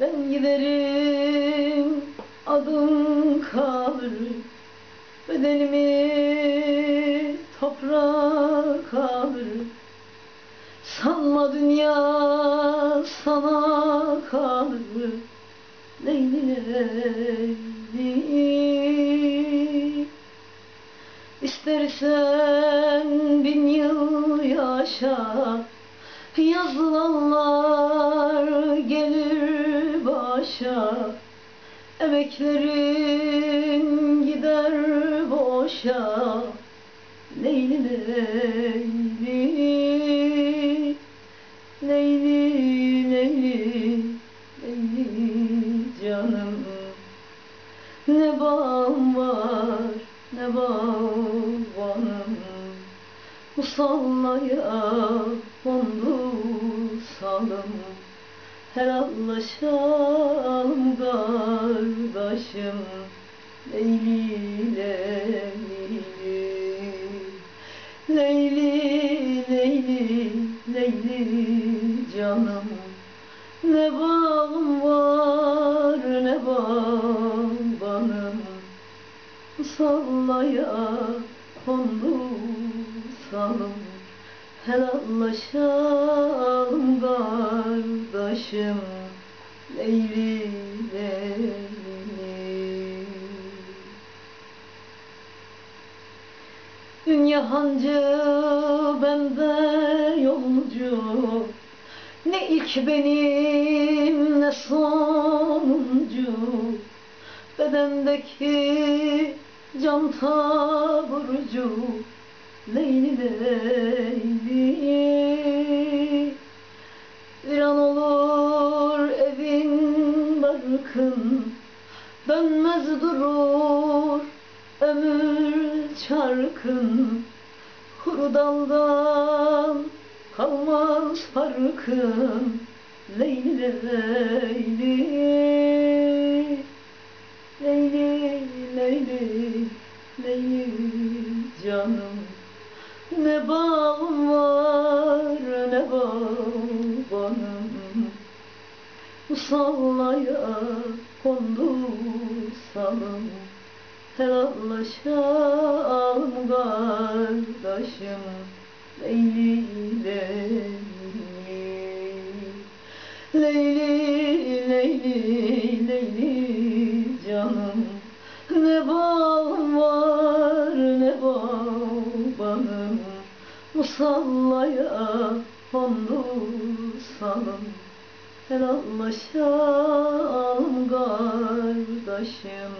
Ben giderim adım kalır. Bedenimi toprağa kalır. Sanma dünya sana kalır. Leyli Leyli İstersen bin yıl yaşa. Yazılanlar başa Emeklerin gider boşa Leyli Leyli Leyli Leyli Leyli canım. Ne bağım var ne bağvanım Musallaya kondu salım Helallaşalım kardeşim Leyli Leyli. Leyli Leyli Leyli canım. Ne bağım var ne bağbanım Sallaya kondu salım Helallaşalım kardeşim Leyli Leyli Dünya hancı bende yolcu. Ne ilk benim ne sonuncu. Bedendeki can taburcu Leyli Leyli Bir an olur evin barkın Dönmez durur ömür çarkın. Kuru daldan kalmaz farkın. Leyli Leyli Leyli Leyli canım Ne bağım var ne bağbanım Musallaya kondu salım. Helallaşalım kardeşim. Leyli bağbanım Musallaya kondu salım Helallaşalım kardeşim